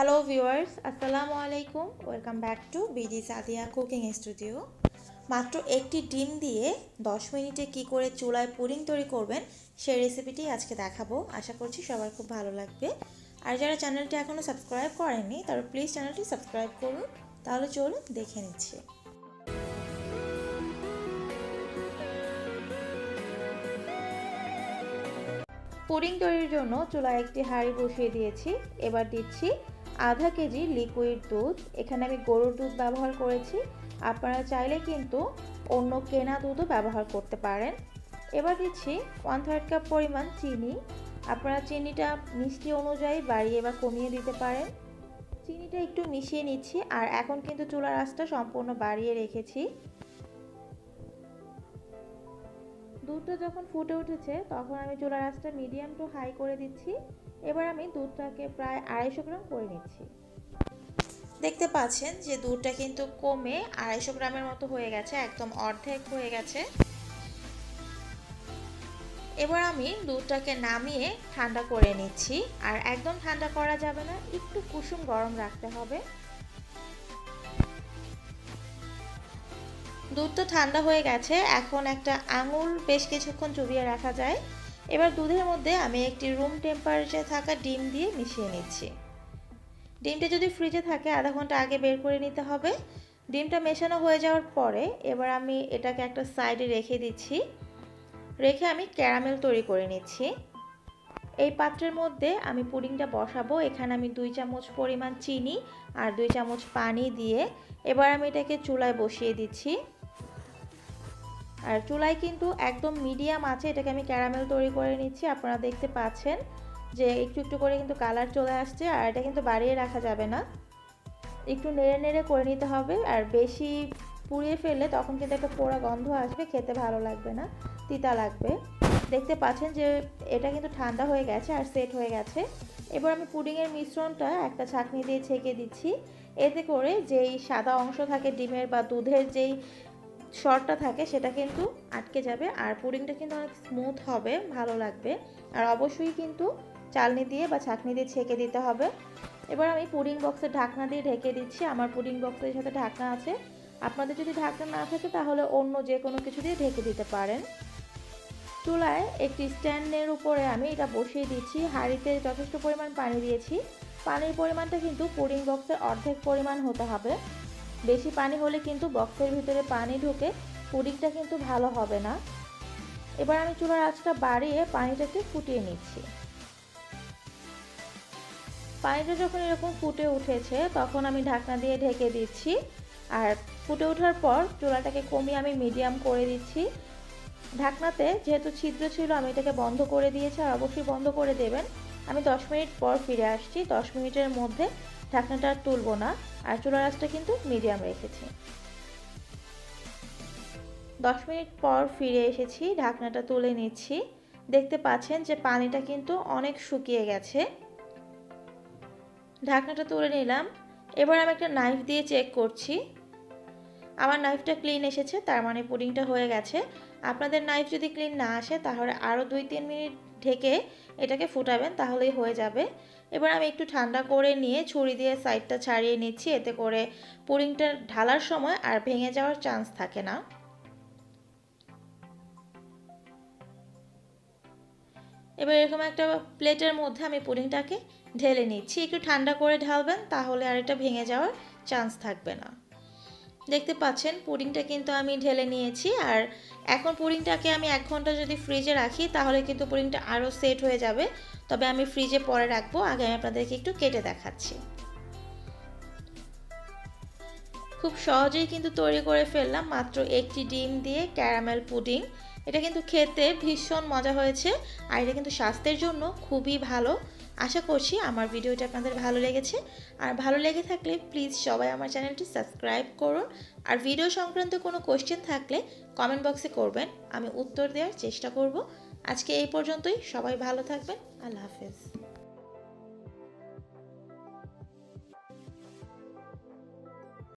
Hello viewers আসসালামু আলাইকুম welcome back to BD Sadia cooking studio মাত্র একটি ডিম দিয়ে 10 মিনিটে কি করে চুলায় পুডিং তৈরি করবেন, সেই রেসিপিটি আজকে দেখাবো। আশা করছি সবার খুব ভালো লাগবে। আর যারা চ্যানেলটি এখনও সাবস্ক্রাইব করেননি, তারা প্লিজ চ্যানেলটি সাবস্ক্রাইব করুন। তাহলে চলুন দেখে নিচ্ছি। পুডিং তৈরির জন্য চুলায় একটি হাঁড়ি বসিয়ে দিয়েছি। এবার দিচ্ছি আধা কেজি লিকুইড দুধ। এখানে আমি গরুর দুধ ব্যবহার করেছি। আপনারা চাইলে কিন্তু অন্য কেনা দুধও ব্যবহার করতে পারেন। এবার দিচ্ছি ওয়ান থার্ড কাপ পরিমাণ চিনি। আপনারা চিনিটা মিষ্টি অনুযায়ী বাড়িয়ে বা কমিয়ে দিতে পারেন। চিনিটা একটু মিশিয়ে নিচ্ছি। আর এখন কিন্তু চুলার আঁচটা সম্পূর্ণ বাড়িয়ে রেখেছি। দুধটা যখন ফুটে উঠেছে, তখন আমি চুলার আঁচটা মিডিয়াম টু হাই করে দিচ্ছি। এবার আমি দুধটাকে প্রায় আড়াইশো গ্রাম করে নিচ্ছি। দেখতে পাচ্ছেন যে দুধটা কিন্তু কমে আড়াইশো গ্রামের মতো হয়ে গেছে, একদম অর্ধেক হয়ে গেছে। এবার আমি দুধটাকে নামিয়ে ঠান্ডা করে নিচ্ছি। আর একদম ঠান্ডা করা যাবে না, একটু কুসুম গরম রাখতে হবে। দুধ তো ঠান্ডা হয়ে গেছে, এখন একটা আঙুল বেশ কিছুক্ষণ চুবিয়ে রাখা যায়। এবার দুধের মধ্যে আমি একটি রুম টেম্পারেচার থাকা ডিম দিয়ে মিশিয়ে নিচ্ছি। ডিমটা যদি ফ্রিজে থাকে, আধা ঘণ্টা আগে বের করে নিতে হবে। ডিমটা মেশানো হয়ে যাওয়ার পরে এবার আমি এটাকে একটা সাইডে রেখে দিচ্ছি। রেখে আমি ক্যারামেল তৈরি করে নিচ্ছি। এই পাত্রের মধ্যে আমি পুডিংটা বসাবো। এখানে আমি দুই চামচ পরিমাণ চিনি আর দুই চামচ পানি দিয়ে এবার আমি এটাকে চুলায় বসিয়ে দিচ্ছি। আর চুলায় কিন্তু একদম মিডিয়াম আছে, এটাকে আমি ক্যারামেল তৈরি করে নিচ্ছি, আপনারা দেখতে পাচ্ছেন যে একটু একটু করে কিন্তু কালার চলে আসছে, আর এটা কিন্তু বাড়িয়ে রাখা যাবে না। একটু নেড়ে নেড়ে করে নিতে হবে, আর বেশি পুড়িয়ে ফেললে তখন কিন্তু একটা পোড়া গন্ধ আসবে, খেতে ভালো লাগবে না, তিতা লাগবে। দেখতে পাচ্ছেন যে এটা কিন্তু ঠান্ডা হয়ে গেছে আর সেট হয়ে গেছে। এবার আমি পুডিংয়ের মিশ্রণটা একটা ছাঁকনি দিয়ে ছেঁকে দিচ্ছি, এতে করে যেই সাদা অংশ থাকে ডিমের বা দুধের যেই শরটা থাকে, সেটা কিন্তু আটকে যাবে আর পুডিংটা কিন্তু অনেক স্মুথ হবে, ভালো লাগবে। আর অবশ্যই কিন্তু চালনি দিয়ে বা ছাঁকনি দিয়ে ছেঁকে দিতে হবে। এবার আমি পুডিং বক্সের ঢাকনা দিয়ে ঢেকে দিচ্ছি। আমার পুডিং বক্সের সাথে ঢাকনা আছে। আপনাদের যদি ঢাকনা না থাকে, তাহলে অন্য যে কোনো কিছু দিয়ে ঢেকে দিতে পারেন। চুলায় একটি স্ট্যান্ডের উপরে আমি এটা বসিয়ে দিচ্ছি। হাঁড়িতে যথেষ্ট পরিমাণ পানি দিয়েছি। পানির পরিমাণটা কিন্তু পুডিং বক্সের অর্ধেক পরিমাণ হতে হবে। বেশি পানি হলে কিন্তু বক্সের ভিতরে পানি ঢুকে পুডিংটা কিন্তু ভালো হবে না। এবার আমি চুলার আঁচটা বাড়িয়ে পানিটাকে ফুটিয়ে নিচ্ছি। পানিটা যখন এরকম ফুটে উঠেছে, তখন আমি ঢাকনা দিয়ে ঢেকে দিচ্ছি। আর ফুটে ওঠার পর চুলাটাকে কমিয়ে আমি মিডিয়াম করে দিচ্ছি। ঢাকনাতে যেহেতু ছিদ্র ছিল, আমি এটাকে বন্ধ করে দিয়েছি। আর অবশ্যই বন্ধ করে দেবেন। আমি 10 মিনিট পর ফিরে আসছি। 10 মিনিটের মধ্যে ঢাকনাটা তুলবো না, আর চুলার আঁচটা কিন্তু মিডিয়াম রেখেছি। 10 মিনিট পর ফিরে এসেছি, ঢাকনাটা তুলে নিচ্ছি। দেখতে পাচ্ছেন যে পানিটা কিন্তু অনেক শুকিয়ে গেছে। ঢাকনাটা তুলে নিলাম। এবার আমি একটা নাইফ দিয়ে চেক করছি। আমার নাইফটা ক্লিন এসেছে, তার মানে পুডিংটা হয়ে গেছে। আপনাদের নাইফ যদি ক্লিন না আসে, তাহলে আরও দুই তিন মিনিট ঢেকে এটাকে ফুটাবেন, তাহলেই হয়ে যাবে। এবার আমি একটু ঠান্ডা করে নিয়ে ছুরি দিয়ে সাইডটা ছাড়িয়ে নিচ্ছি। এতে করে পুরিংটা ঢালার সময় আর ভেঙে যাওয়ার চান্স থাকে না। এবার এরকম একটা প্লেটের মধ্যে আমি পুডিংটাকে ঢেলে নিচ্ছি। একটু ঠান্ডা করে ঢালবেন তাহলে আর এটা ভেঙে যাওয়ার চান্স থাকবে না। দেখতে পাচ্ছেন, পুডিংটা কিন্তু আমি ঢেলে নিয়েছি। আর এখন পুডিংটাকে আমি এক ঘণ্টা যদি ফ্রিজে রাখি, তাহলে কিন্তু পুডিংটা আরও সেট হয়ে যাবে। তবে আমি ফ্রিজে পরে রাখব, আগে আমি আপনাদেরকে একটু কেটে দেখাচ্ছি। খুব সহজেই কিন্তু তৈরি করে ফেললাম, মাত্র একটি ডিম দিয়ে ক্যারামেল পুডিং। এটা কিন্তু খেতে ভীষণ মজা হয়েছে, আর এটা কিন্তু স্বাস্থ্যের জন্য খুবই ভালো। আশা করছি আমার ভিডিওটা আপনাদের ভালো লেগেছে। আর ভালো লেগে থাকলে প্লিজ সবাই আমার চ্যানেলটি সাবস্ক্রাইব করুন। আর ভিডিও সংক্রান্ত কোনো কোয়েশ্চেন থাকলে কমেন্ট বক্সে করবেন। আমি উত্তর দেওয়ার চেষ্টা করব। আজকে এই পর্যন্তই। সবাই ভালো থাকবেন। আল্লাহ হাফেজ।